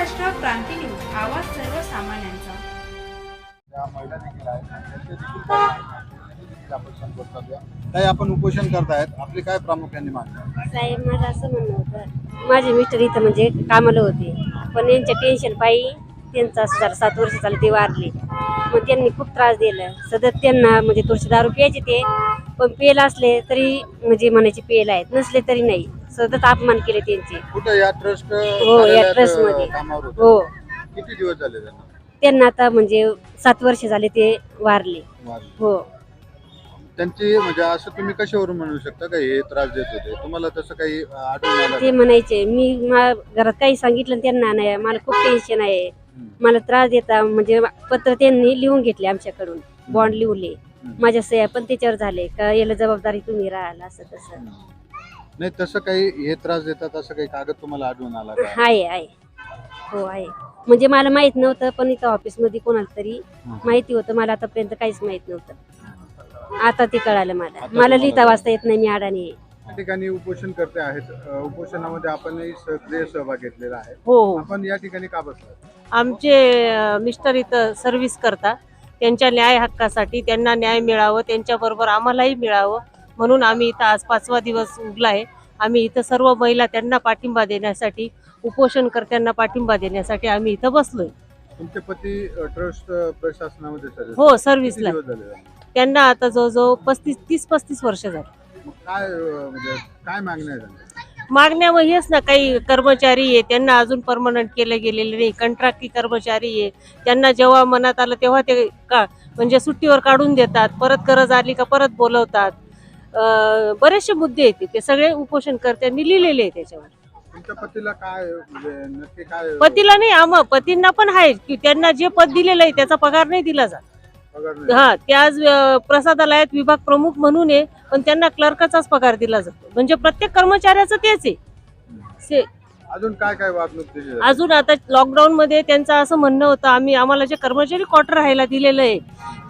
Maharashtra Kranti news आवाज सर्वसामान्यांचा. देखील आपण उपोषण करतायत. आपली काय प्रामुख्याने मागणी? साहेब माझं असं म्हणणं होतं माझे मिस्टर इथं म्हणजे कामाला होते. पण यांच्या टेन्शन पायी त्यांचं असं झालं सात वर्ष झालं ते वारले. मग त्यांनी खूप त्रास दिला. सतत त्यांना म्हणजे थोडीशी दारू प्यायचे ते पण पेल असले तरी म्हणजे म्हणायचे पेल आहेत. नसले तरी नाही. सतत अपमान केले त्यांचे. कुठं या ट्रस्ट हो या ट्रस्टमध्ये. कामावर होते? हो. किती दिवस झाले त्यांना? त्यांना आता म्हणजे सात वर्ष झाले ते वारले. हो. त्यांची म्हणजे असं तुम्ही कशावरून म्हणू शकता का हे त्रास देत होते? तुम्हाला तसं काही अं, आढळून आलं ते का? म्हणायचे मी मा- घरात काही सांगितलं त्यांना नाही मला खूप टेन्शन आहे. मला त्रास देता म्हणजे पत्र त्यांनी लिहून घेतले आमच्याकडून बॉन्ड लिहले हम्म. माझ्या सह्या पण त्याच्यावर झाले का याला जबाबदारी तुम्ही राहाल असं तसं. नाही तसं काही हे त्रास देतात असं काही कागद तुम्हाला आढळून आला का? आहे आहे हो आहे. म्हणजे मला माहीत नव्हतं पण इथं ऑफिसमध्ये कोणाला तरी. माहिती होतं. मला आतापर्यंत काहीच माहीत नव्हतं. आता ते कळालं मला. आता मला तुम्हाला लिहिता वाचता येत नाही मी अडाणी आहे. या ठिकाणी उपोषण करते आहेत. अं, उपोषणामध्ये आपणही सक्रिय सहभाग घेतलेला आहे. हो हो. आपण या ठिकाणी का बसला आमचे अ, मिस्टर इथं सर्व्हिस करता त्यांच्या न्याय हक्कासाठी त्यांना न्याय मिळावं त्यांच्याबरोबर आम्हालाही मिळावं. म्हणून आम्ही इथं आज पाचवा दिवस उगला आहे आम्ही इथं सर्व महिला त्यांना पाठिंबा देण्यासाठी उपोषणकर्त्यांना पाठिंबा देण्यासाठी आम्ही इथं बसलोय. तुमचे पती ट्रस्ट प्रशासनामध्ये हो सर्व्हिसला त्यांना? आता जवळजवळ पस्तीस तीस पस्तीस वर्ष झाली. काय म्हणजे काय मागण्या? मागण्या मग हेच ना काही कर्मचारी आहे त्यांना अजून परमनंट केले गेलेले नाही. कंत्राटी कर्मचारी आहे. त्यांना जेव्हा मनात आलं तेव्हा ते का म्हणजे सुट्टीवर काढून देतात. परत गरज आली का परत बोलवतात. बरेचसे मुद्दे आहेत ते सगळे उपोषणकर्त्यांनी लिहिलेले आहे त्याच्यावर तुमच्या पतीला काय म्हणजे नक्की काय पतीला नाही आम पतींना पण आहे की त्यांना जे पद दिलेलं आहे त्याचा पगार नाही दिला जात पगार नाही? हा ते आज अं, प्रसादालयात विभाग प्रमुख म्हणून आहे पण त्यांना क्लर्काचाच पगार दिला जातो म्हणजे प्रत्येक कर्मचाऱ्याचं तेच आहे से- अजून काय काय वागणूक दिली जाते? अजून आता लॉकडाऊन मध्ये त्यांचं असं म्हणणं होतं आम्ही आम्हाला जे कर्मचारी क्वार्टर राहायला दिलेलं आहे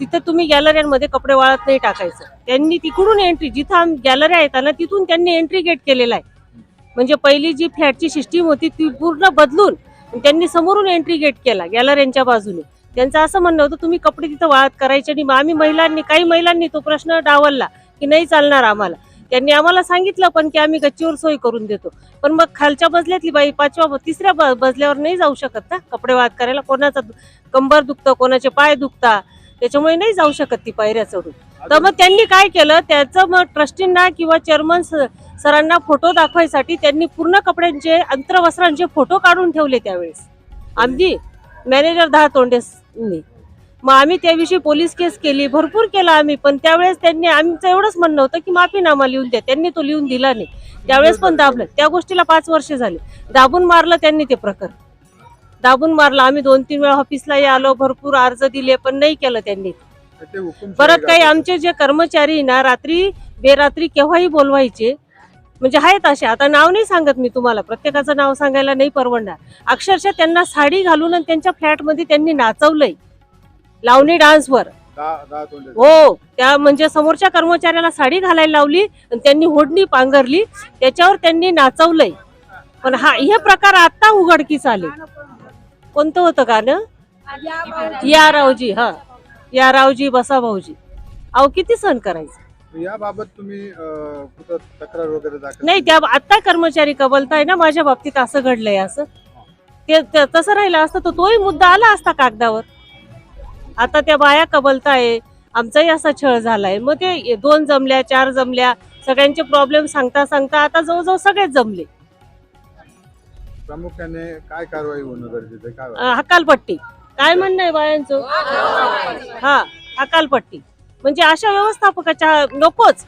तिथं तुम्ही गॅलऱ्यांमध्ये कपडे वाळत नाही टाकायचं. त्यांनी तिकडून एंट्री जिथं गॅलरी आहेत ना तिथून त्यांनी एंट्री गेट केलेला आहे. म्हणजे पहिली जी फ्लॅटची सिस्टीम होती ती पूर्ण बदलून त्यांनी समोरून एंट्री गेट केला गॅलऱ्यांच्या बाजूने. त्यांचं असं म्हणणं होतं तुम्ही कपडे तिथं वाळत करायचे आणि मग आम्ही महिलांनी काही महिलांनी तो प्रश्न डावलला की नाही चालणार आम्हाला. त्यांनी आम्हाला सांगितलं पण की आम्ही गच्चीवर सोय करून देतो. पण मग खालच्या बजल्यातली बाई पाचव्या तिसऱ्या ब- बजल्यावर नाही जाऊ शकत ना कपडे वाहत करायला. कोणाचा कंबर दुखतं कोणाचे पाय दुखता त्याच्यामुळे नाही जाऊ शकत ती पायऱ्या चढून. तर मग त्यांनी काय केलं? त्याचं मग ट्रस्टींना किंवा चेअरमन सरांना फोटो दाखवायसाठी त्यांनी पूर्ण कपड्यांचे अंतरवस्त्रांचे फोटो काढून ठेवले त्यावेळेस. आमची मॅनेजर दहा तोंडेसनी. मग आम्ही त्याविषयी पोलीस केस केली भरपूर केला आम्ही पण त्यावेळेस त्यांनी आमचं एवढंच म्हणणं होतं की माफीनामा लिहून द्या. त्यांनी तो लिहून दिला नाही. त्यावेळेस पण दाबलं. त्या गोष्टीला पाच वर्ष झाले. दाबून मारलं त्यांनी ते प्रकरण. दाबून मारलं. आम्ही दोन तीन वेळा ऑफिसलाही आलो भरपूर अर्ज दिले पण नाही केलं त्यांनी. परत काही. आमचे जे कर्मचारी ना रात्री बेरात्री केव्हाही बोलवायचे म्हणजे आहेत असे. आता नाव नाही सांगत मी तुम्हाला. प्रत्येकाचं नाव सांगायला नाही परवडणार. अक्षरशः त्यांना साडी घालून आणि त्यांच्या फ्लॅटमध्ये त्यांनी नाचवलंय. लावणी डान्सवर. हो त्या म्हणजे समोरच्या कर्मचाऱ्याला साडी घालायला लावली आणि त्यांनी होडणी पांघरली त्याच्यावर त्यांनी नाचवलंय. पण हा हे प्रकार आता उघडकीस आले. कोणतं होतं गाणं? या रावजी हा. या रावजी बसा भाऊजी. अहो किती सण करायचं? याबाबत तुम्ही कुठं तक्रार वगैरे दाखल नाही त्या आता कर्मचारी कबलताय ना माझ्या बाबतीत असं घडलंय असं. ते ते- तसं राहिलं असतं तर तोही मुद्दा आला असता कागदावर. आता त्या बाया कबलताय आमचाही असा छळ झालाय. मग ते दोन जमल्या चार जमल्या सगळ्यांचे प्रॉब्लेम सांगता सांगता आता जवळजवळ सगळेच जमले. प्रामुख्याने काय कारवाई होणं गरजेचं आहे? काय वाटतं? अं, हकालपट्टी. काय म्हणणं आहे बायांचं? हा हकालपट्टी. म्हणजे अशा व्यवस्थापकाच्या नकोच.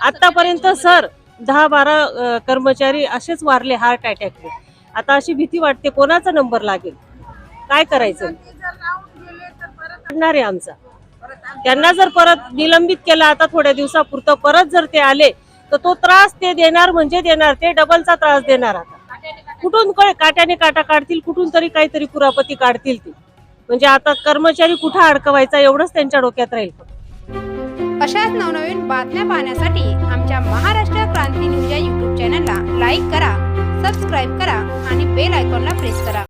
आतापर्यंत सर दहा बारा अं, कर्मचारी असेच वारले हार्ट अटॅकने. आता अशी भीती वाटते कोणाचा नंबर लागेल? काय करायचं? पडणार आहे आमचा. त्यांना जर परत निलंबित केलं आता थोड्या दिवसापुरतं परत जर ते आले तर तो त्रास ते देणार म्हणजे देणार ते डबलचा त्रास देणार आता. कुठून काय काट्याने काटा काढतील कुठून तरी काहीतरी कुरापती काढतील ती. म्हणजे आता कर्मचारी कुठं अडकवायचा एवढंच त्यांच्या डोक्यात राहील. अशाच नवनवीन बातम्या पाहण्यासाठी आमच्या महाराष्ट्र क्रांती न्यूज या युट्यूब चॅनलला लाईक करा सबस्क्राईब करा आणि बेल आयकॉनला प्रेस करा.